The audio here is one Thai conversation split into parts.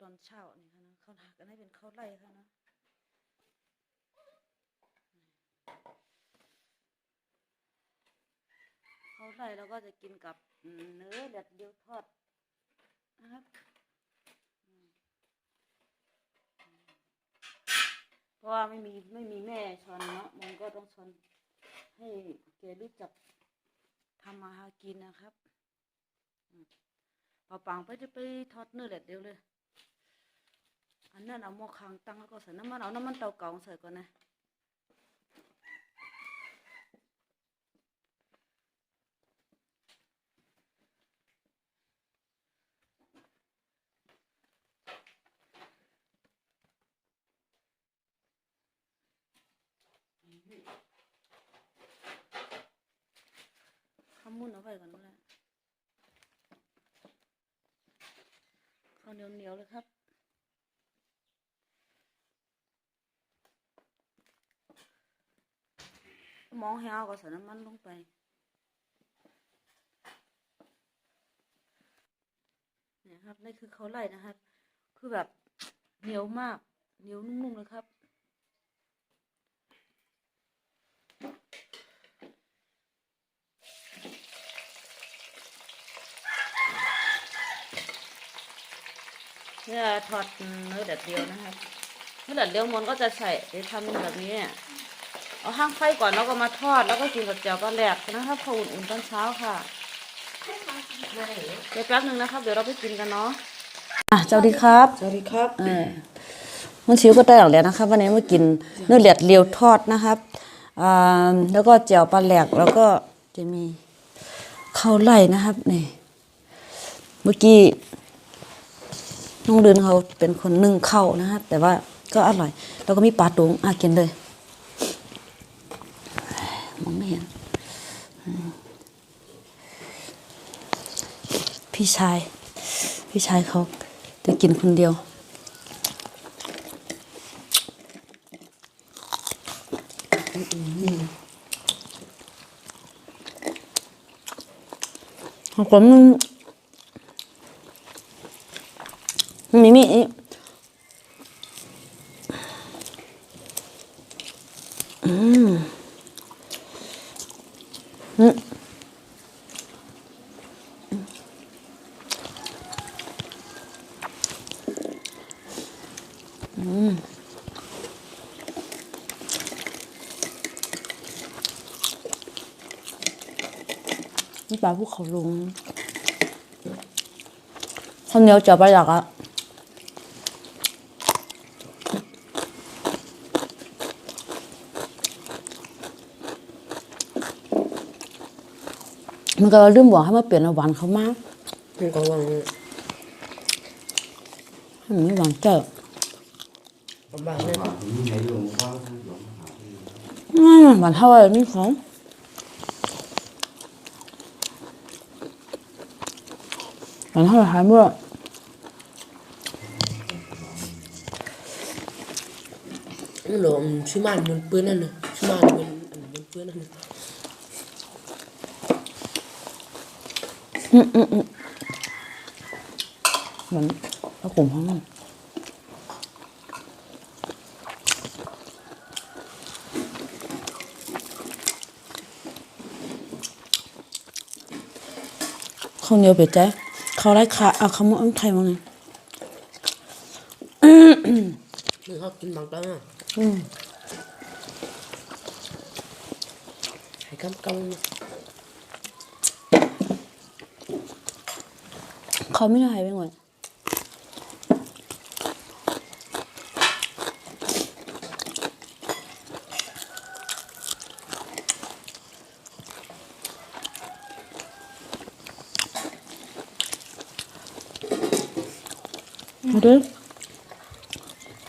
ตอนเช้านี่ค่ะนะเขาหากันให้เป็นข้าวไร่ค่ะนะข้าวไร่แล้วก็จะกินกับเนื้อแดดเดียวทอดนะครับเพราะว่าไม่มีไม่มีแม่ชอนเนาะมันก็ต้องชอนให้แกรู้จักทำมาหากินนะครับพอปังไปจะไปทอดเนื้อแหละเดียวเลย อันนั้นเอาหม้อคางตั้งแล้วก็ใส่น้ำมันเอาน้ำมันเตาเก่าใส่ก่อนนะข้าวมุนเอาไว้ก่อนก็ได้ข้าวเหนียวเหนียวๆเลยครับ หมองให้เอาก็ใส่น้ำมันลงไป เนี่ยครับนี่คือเขาไล่นะครับ คือแบบเหนียวมากเหนียวนุ่มๆเลยครับเนี่ยทอดเนื้อแดดเดียวนะครับเนื้อแดดเดียวมันก็จะใส่ไปทำแบบนี้ เอาห้างไฟก่อนแล้วก็มาทอดแล้วก็กินกับแจ่วปลาแหลกนะครับพออุ่นๆตอนเช้าค่ะเดี๋ยวแป๊บหนึ่งนะครับ เดี๋ยวเราไปกินกันเนาะอะสวัสดีครับสวัสดีครับเออมันชิวก็ได้ออกแล้วนะครับวันนี้มากินเนื้อแหลดเลียวทอดนะครับอ่าแล้วก็แจ่วปลาแหลกแล้วก็จะมีข้าวไล่นะครับนี่เมื่อกี้น้องเดินเขาเป็นคนนึ่งข้าวนะครับแต่ว่าก็อร่อย แล้วก็มีปลาตุงอะกินเลย มองไม่เห็นอืม พี่ชาย พี่ชายเขาจะกินคนเดียวของผมมันมันมีมีดอืม อืมอืม นี่ปลาภูเขาลุงข้าวเหนียวจะไปหลักอะมันก็ลืมบอกให้มาเปลี่ยนเอาหวานเขามากมันก็วังให้มันไม่หวานเจ้า ประมาณนั้นอืมหวานเท่าไหร่นี่ของหวานเท่าไหร่หายเมื่อนี่หลงชิมันมันเปื้อนนั่นน่ะชิมันมันอันมันเปื้อนนั่นน่ะเหมือนพระกลุ่มข้าง ข้าวเหนียวเป็ดใจเขาไร้ขาเอาคำว่าอังไทยมาไงนี่เขากินบางตั้งอะอืมให้กำกำเขาไม่ได้หายไปหมด เอาดิ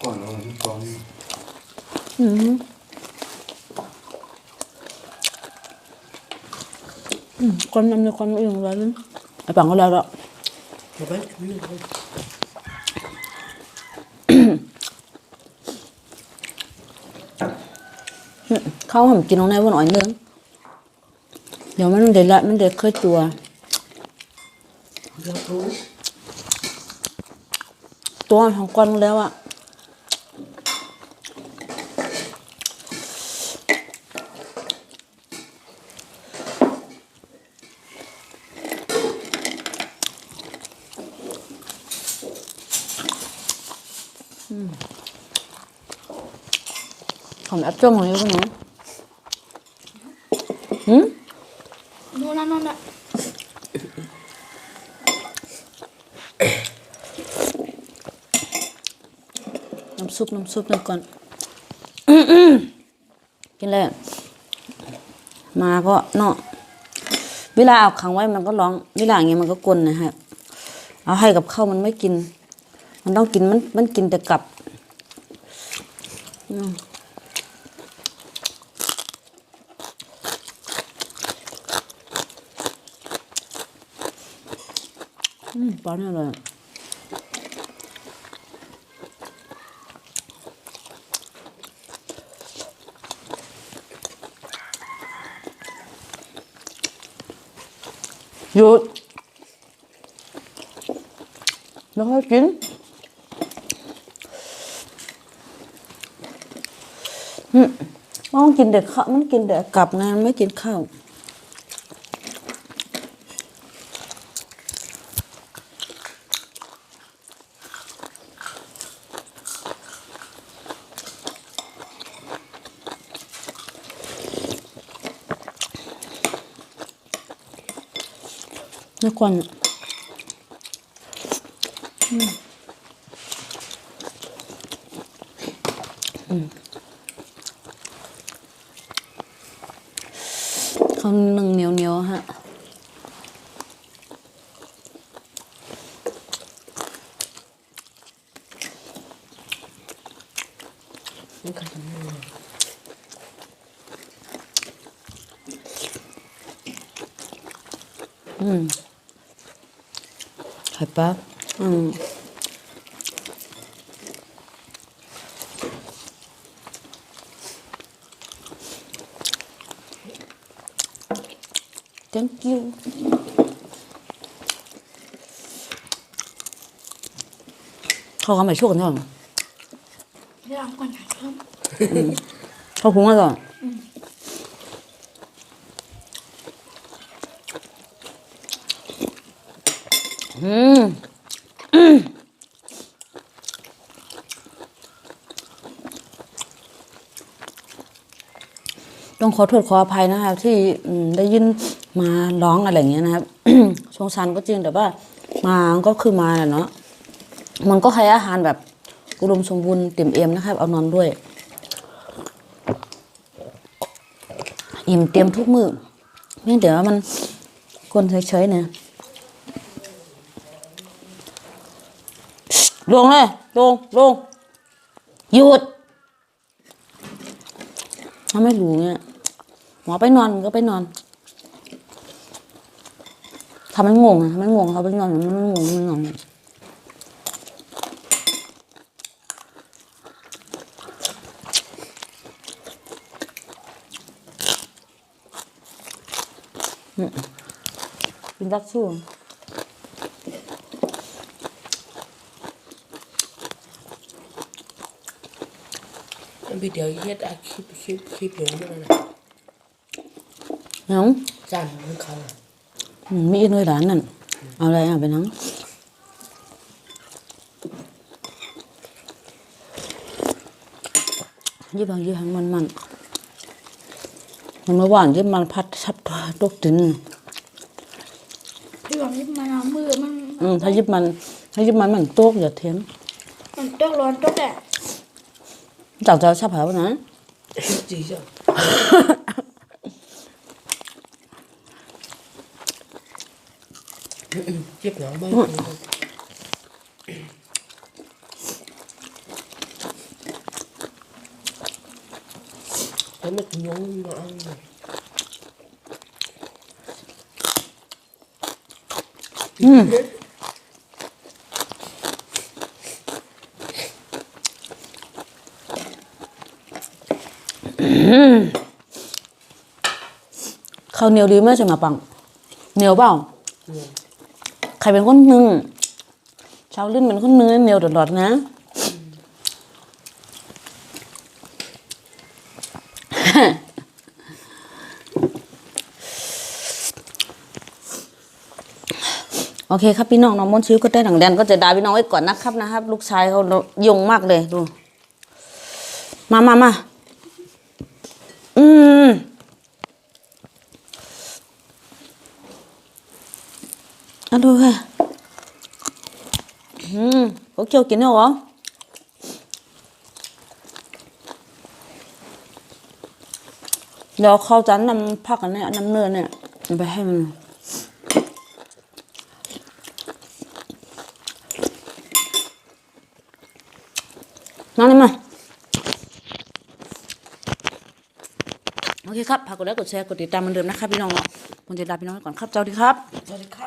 ก่อนเราที่กองอืมอืมคนนำในความอื่นอะไรนึงไอ้ปังก็แล้วละเอาไปนี่เอาไปเขาผมกินตรงไหนวันหน่อยนึงเดี๋ยวมันเดือดละมันเดือดเคยตัวเรารู้ ตัวของกวนแล้วอะอืมของแอปจ้มของยูเป็นไงหืมโน่นนั่นนั่นน่ะ น้ำซุปน้ำซุปหนึ่งก่อนกินเลยมาก็เนาะเวลาเอาขังไว้มันก็ร้อง เวลาอย่างเงี้ยมันก็กลนนะครับเอาให้กับข้าวมันไม่กิน มันต้องกินมันมันกินแต่กับอืมอืมป้อนให้เลย หยุด แล้วก็กินอืมมันต้องกินแต่ข้าวมันกินแต่กลับไงมันไม่กินข้าว แล้วก่อนเขาหนึ่งเหนียวเหนียวฮะอืม ไข่ปลาอืม thank you เขาทำไมช่วยกัน อืมอืมต้องขอโทษขออภัยนะครับ ที่ได้ยินมาร้องอะไรอย่างเงี้ยนะครับสงสารก็จริงแต่ว่า มาก็คือมาแหละเนาะมันก็ให้อาหารแบบอุดมสมบูรณ์เต็มเอ็มนะครับ เอานอนด้วย อิ่มเตรียมทุกมือเพียงแต่ว่ามันกลนเฉยๆเนี่ย ลงเลยลงลงหยุดถ้าไม่รู้เนี่ยหมอไปนอนก็ไปนอนทำมันงงทำมันงงเขาไปนอนมันไม่งงมันงงเป็นรักสู้ มันไปเดี๋ยวเฮ็ดอาคลิปคลิปคลิปเดี๋ยวนั่นน่ะน้องจานของเขาอะอืมมีอีกหน่วยหลานนั่น เอาอะไรอะไปนังยี่บางยี่หังมันมัน มันเมื่อวานยี่มันพัดชับตกดินพี่หวังนี่มันเอามือมันอืมถ้ายิบมัน ถ้ายิบมันมันตกอย่าเทียนมันตกร้อนตกแดด จากจะชับหาปะนะจีจ้ะเจ็บหนังบ้างแล้วมันยงมาเอา อืม ข้าวเหนียวดีไหมใช่ไหมปัง เหนียวเปล่าใครเป็นคนนึ่งชาวลื่นเป็นคนเนื้อเมลตลอดนะโอเคครับพี่น้องน้องมนชิวก็ได้หนังแดนก็จะด่าพี่น้องไว้ก่อนนะครับนะครับ ลูกชายเขายงมากเลยดู มามามาอืม อะดูค่ะอืมเขาเคกินได้เหรอเดี๋ยวเขาจะนำผักอันเนี้ยน้ำเนื้อเนี่ยไปให้มันน้องนี่มาโอเคครับฝากกดไลค์กดแชร์กดติดตามเหมือนเดิมนะครับพี่น้องเนาะผมจะลาพี่น้องไปก่อนครับสวัสดีครับสวัสดีครับ